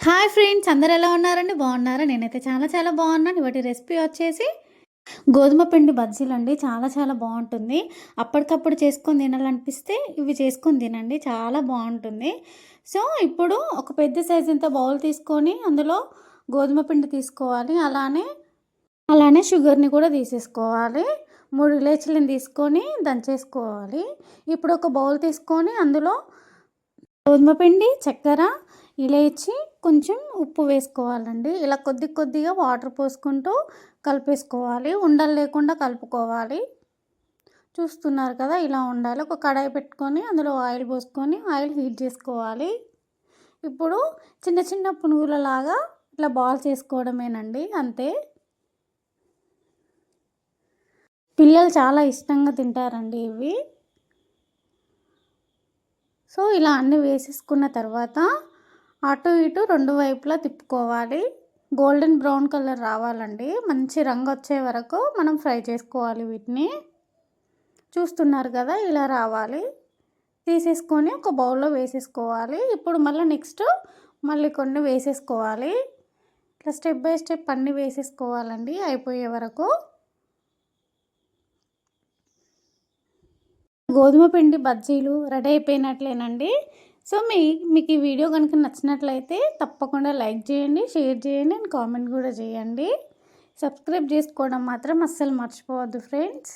Hi friends అందరు ఎలా ఉన్నారండి? బాగున్నారా? నేనైతే చాలా చాలా బాగున్నాను. ఇవాటి రెసిపీ వచ్చేసి గోధుమ పిండి బజ్జీలు అండి. చాలా చాలా బాగుంటుంది. అప్పటికప్పుడు చేసుకొని తినాలనిపిస్తే ఇవి చేసుకొని తినండి. చాలా బాగుంటుంది. సో ఇప్పుడు ఒక పెద్ద సైజు ఇంత బౌల్ తీసుకొని అందులో గోధుమ పిండి తీసుకోవాలి. అలానే అలానే షుగర్ని కూడా తీసేసుకోవాలి. మూడు ఇలాచీలను తీసుకొని దంచేసుకోవాలి. ఇప్పుడు ఒక బౌల్ తీసుకొని అందులో గోధుమ పిండి చక్కెర ఇలాచి కొంచెం ఉప్పు వేసుకోవాలండి. ఇలా కొద్ది కొద్దిగా వాటర్ పోసుకుంటూ కలిపేసుకోవాలి. ఉండలు లేకుండా కలుపుకోవాలి. చూస్తున్నారు కదా ఇలా ఉండాలి. ఒక కడాయి పెట్టుకొని అందులో ఆయిల్ పోసుకొని ఆయిల్ హీట్ చేసుకోవాలి. ఇప్పుడు చిన్న చిన్న పునుగులలాగా ఇట్లా బాల్ చేసుకోవడమేనండి అంతే. పిల్లలు చాలా ఇష్టంగా తింటారండి ఇవి. సో ఇలా అన్నీ వేసేసుకున్న తర్వాత అటు ఇటు రెండు వైపులా తిప్పుకోవాలి. గోల్డెన్ బ్రౌన్ కలర్ రావాలండి. మంచి రంగు వచ్చే వరకు మనం ఫ్రై చేసుకోవాలి వీటిని. చూస్తున్నారు కదా ఇలా రావాలి. తీసేసుకొని ఒక బౌల్లో వేసేసుకోవాలి. ఇప్పుడు మళ్ళీ నెక్స్ట్ మళ్ళీ కొన్ని వేసేసుకోవాలి. ఇట్లా స్టెప్ బై స్టెప్ అన్నీ వేసేసుకోవాలండి అయిపోయే వరకు. గోధుమ పిండి బజ్జీలు రెడీ అయిపోయినట్లేనండి. సో మీ మీకు ఈ వీడియో కనుక నచ్చినట్లయితే తప్పకుండా లైక్ చేయండి షేర్ చేయండి అండ్ కామెంట్ కూడా చేయండి. సబ్స్క్రైబ్ చేసుకోవడం మాత్రం అస్సలు మర్చిపోవద్దు ఫ్రెండ్స్.